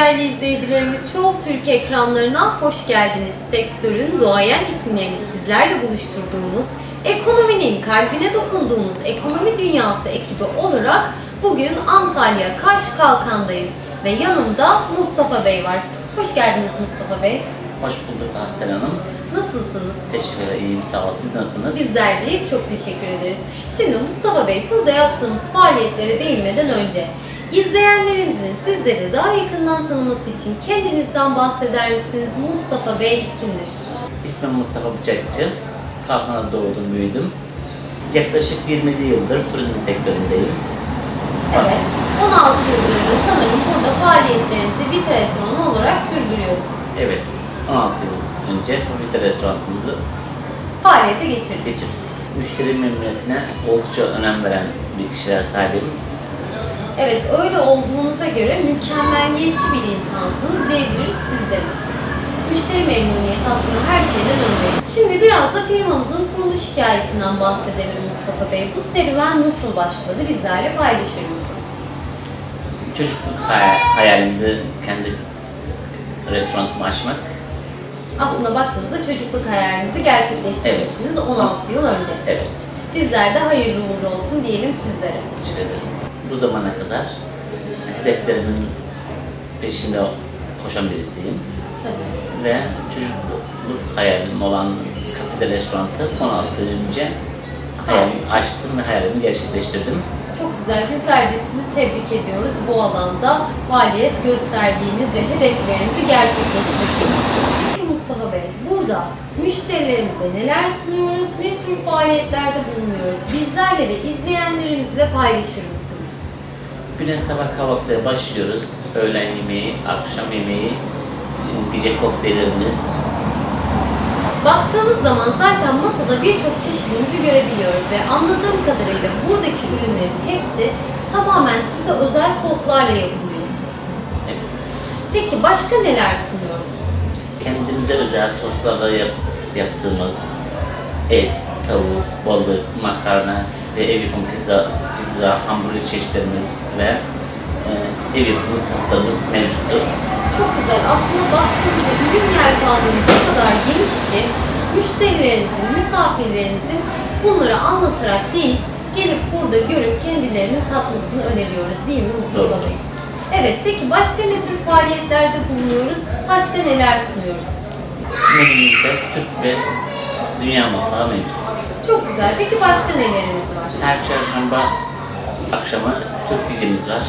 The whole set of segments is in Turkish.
değerli izleyicilerimiz Show Türk ekranlarına hoş geldiniz. Sektörün duayen isimlerini sizlerle buluşturduğumuz, ekonominin kalbine dokunduğumuz ekonomi dünyası ekibi olarak bugün Antalya Kaş Kalkan'dayız ve yanımda Mustafa Bey var. Hoş geldiniz Mustafa Bey. Hoş bulduk Asel Hanım. Nasılsınız? Teşekkür ederim. İyiyim sağ ol. Siz nasılsınız? Bizler deyiz. Çok teşekkür ederiz. Şimdi Mustafa Bey burada yaptığımız faaliyetlere değinmeden önce izleyenlerimizin sizleri daha yakından tanıması için kendinizden bahseder misiniz? Mustafa Bey kimdir? İsmim Mustafa Bıçakçı. Kalkan'a doğdum, büyüdüm. Yaklaşık 27 yıldır turizm sektöründeyim. Evet. 16 yıldır da sanırım burada faaliyetlerinizi bit restoranı olarak sürdürüyorsunuz. Evet, 16 yıl önce Profite restoranımızı Faaliyete geçirdik. geçirdik. Müşteri memnuniyetine oldukça önem veren bir kişiler sahibim. Evet, öyle olduğunuza göre mükemmeliyetçi bir insansınız diyebiliriz sizler için. Müşteri memnuniyeti aslında her şeyden önde. Şimdi biraz da firmamızın kuruluş hikayesinden bahsedelim Mustafa Bey. Bu serüven nasıl başladı? Bizlerle paylaşır mısınız? Çocukluk hay- hayalimdi kendi restoranımı açmak. Aslında baktığımızda çocukluk hayalinizi gerçekleştirmişsiniz 16 yıl önce. Evet, Bizler de hayırlı uğurlu olsun diyelim sizlere. teşekkür ederim. Bu zamana kadar hedeflerimin peşinde koşan birisiyim. Tabii. ve çocukluk hayalim olan kafede restoranı 16 yıl önce hayalimi açtım ve hayalimi gerçekleştirdim. Çok güzel. Bizler de sizi tebrik ediyoruz bu alanda faaliyet gösterdiğiniz ve hedeflerinizi gerçekleştirdiğiniz. Peki Mustafa Bey, burada müşterilerimize neler sunuyoruz, ne tür faaliyetlerde bulunuyoruz? Bizlerle ve izleyenlerimizle paylaşır mısınız? Güne sabah kahvaltıya başlıyoruz. Öğlen yemeği, akşam yemeği, yiyecek kokteyllerimiz. Baktığımız zaman zaten masada birçok çeşidimizi görebiliyoruz ve anladığım kadarıyla buradaki ürünlerin hepsi tamamen size özel soslarla yapılıyor. Evet. Peki başka neler sunuyoruz? Kendimize özel soslarla yap, yaptığımız et, tavuk, balık, makarna ve ev yapımı pizza, pizza, hamburger çeşitlerimiz ve e, ev yapımı tatlarımız mevcuttur. Çok güzel. Aslında baktığımızda ürün yelpazemiz o kadar geniş ki müşterilerinizin, misafirlerinizin bunları anlatarak değil, gelip burada görüp kendilerinin tatmasını öneriyoruz değil mi Mustafa Doğru. Bey? Evet, peki başka ne tür faaliyetlerde bulunuyoruz? Başka neler sunuyoruz? Menümüzde Türk ve dünya mutfağı mevcut. Çok güzel. Peki başka nelerimiz var? Her çarşamba akşamı Türk dizimiz var.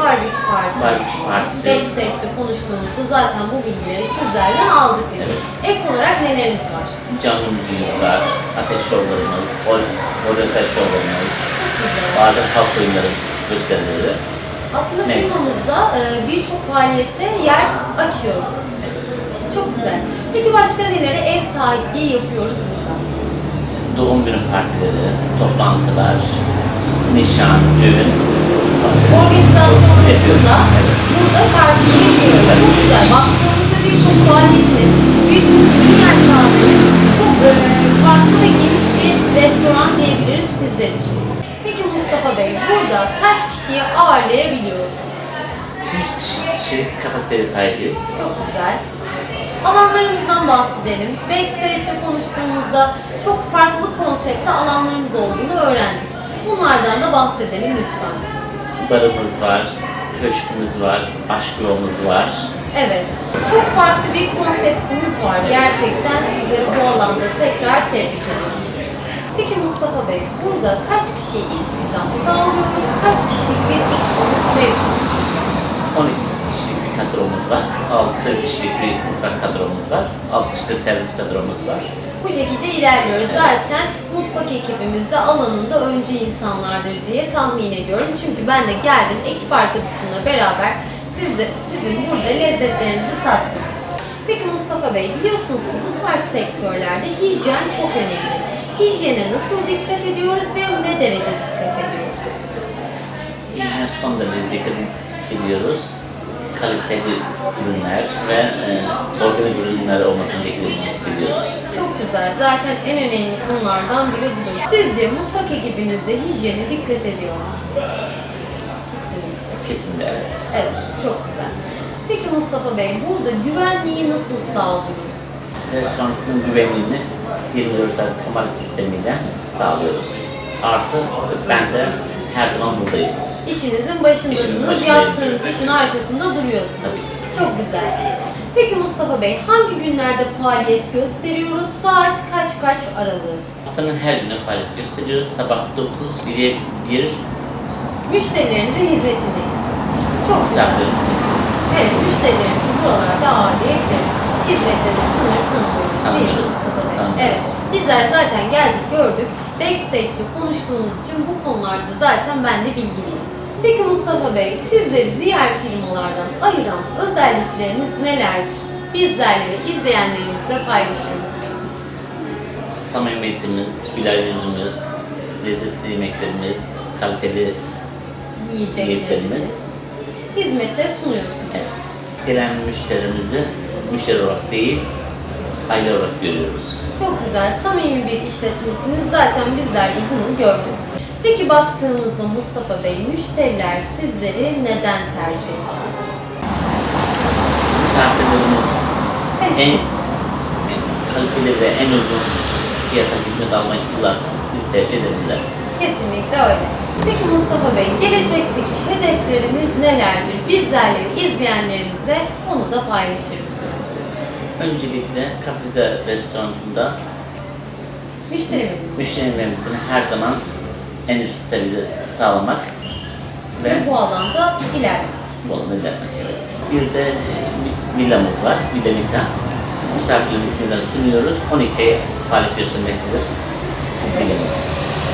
Barbekü parti. Barbekü partisi. Backstage'de konuştuğumuzda zaten bu bilgileri sizlerden aldık biz. Evet. Ek olarak nelerimiz var? Canlı müziğimiz var. Ateş şovlarımız, oryantal şovlarımız, bazen halk oyunları gösterileri. Aslında Evet. firmamızda e, birçok faaliyete yer açıyoruz. Evet. Çok güzel. Peki başka neleri ev sahipliği yapıyoruz? Doğum günü partileri, toplantılar, nişan, düğün. Organizasyonlarımızda burada karşılayabiliyoruz. Çok güzel. Baktığımızda birçok faaliyetiniz, birçok ürün yelpazeniz çok e, farklı ve geniş bir restoran diyebiliriz sizler için. Peki Mustafa Bey, burada kaç kişiyi ağırlayabiliyoruz? 100 kişilik kapasiteye sahibiz. Çok güzel. Alanlarımızdan bahsedelim. Backstage'de konuştuğumuzda çok farklı konsepte alanlarımız olduğunu öğrendik. Bunlardan da bahsedelim lütfen. Barımız var, köşkümüz var, aşk yolumuz var. Evet, çok farklı bir konseptiniz var. Gerçekten sizleri bu alanda tekrar tebrik ediyoruz. Peki Mustafa Bey, burada kaç kişiye istihdam sağlıyoruz? Kaç kişilik bir ekibimiz mevcut? 12 kişilik bir kadromuz var. 6 kişilik bir mutfak kadromuz var. 6 kişilik servis kadromuz var. Bu şekilde ilerliyoruz. Zaten mutfak ekibimiz de alanında öncü insanlardır diye tahmin ediyorum. Çünkü ben de geldim ekip arkadaşımla beraber siz de, sizin burada lezzetlerinizi tattım. Peki Mustafa Bey biliyorsunuz ki bu tarz sektörlerde hijyen çok önemli. Hijyene nasıl dikkat ediyoruz ve ne derece dikkat ediyoruz? Yine son derece dikkat ediyoruz. Kaliteli ürünler ve e, organik ürünler olmasını bekliyoruz. Çok güzel. Zaten en önemli konulardan biri budur. Sizce mutfak ekibinizde hijyene dikkat ediyor mu? Kesinlikle. Kesinlikle evet. Evet, çok güzel. Peki Mustafa Bey, burada güvenliği nasıl sağlıyoruz? Restoranın güvenliğini 24 saat kamera sistemiyle sağlıyoruz. Artı ben de her zaman buradayım. İşinizin başındasınız, yaptığınız işin arkasında duruyorsunuz. Çok güzel. Peki Mustafa Bey, hangi günlerde faaliyet gösteriyoruz? Saat kaç kaç aralığı? Haftanın her günü faaliyet gösteriyoruz. Sabah 9, gece 1 Müşterilerinizin hizmetindeyiz. Çok güzel. Evet, müşterilerimizi buralarda ağırlayabiliriz. Hizmetle de sınır tanımıyoruz değil mi Mustafa Bey? Evet, bizler zaten geldik gördük. Backstage'de konuştuğumuz için bu konularda zaten ben de bilgiliyim. Peki Mustafa Bey, sizleri diğer firmalardan ayıran özellikleriniz nelerdir? Bizlerle ve izleyenlerimizle paylaşır mısınız? Samimiyetimiz, güler yüzümüz, lezzetli yemeklerimiz, kaliteli Yiyeceklerimiz. Hizmete sunuyorsunuz. Evet. Gelen müşterimizi müşteri olarak değil, aile olarak görüyoruz. Çok güzel, samimi bir işletmesiniz. Zaten bizler de bunu gördük. Peki baktığımızda Mustafa Bey, müşteriler sizleri neden tercih etsin? Misafirlerimiz en, en kaliteli ve en uygun fiyata hizmet almak istiyorlarsa bizi tercih edebilirler. Kesinlikle öyle. Peki Mustafa Bey, gelecekteki hedeflerimiz nelerdir? Bizlerle ve izleyenlerimizle onu da paylaşır mısınız? Öncelikle kafede, mi? müşteri memnuniyetini her zaman en üst seviyede sağlamak ve Ve bu alanda ilerlemek. Bolu ilerlemek evet. Bir de e, bir villamız var, Villa Vita. Misafirlerin isminden sunuyoruz. 12 ay faaliyet göstermektedir. Villamız.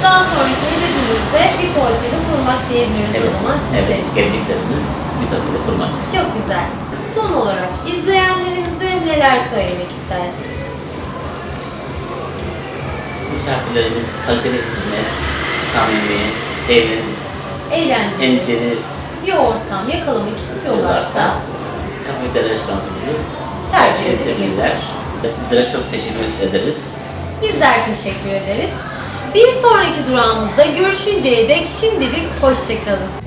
Daha sonraki hedefimiz de bir tuvaletini kurmak diyebiliriz Evet, o zaman sizler evet. Geleceklerimiz Vita'da kurmak. Çok güzel. Son olarak izleyenlerimize neler söylemek istersiniz? Misafirlerimiz kaliteli hizmet, samimi, eğlen, Eğlenceli eğlenceli bir ortam yakalamak istiyorlarsa kafede restoranımızı tercih edebilirler. Ve sizlere çok teşekkür ederiz. Bizler teşekkür ederiz. Bir sonraki durağımızda görüşünceye dek şimdilik hoşçakalın.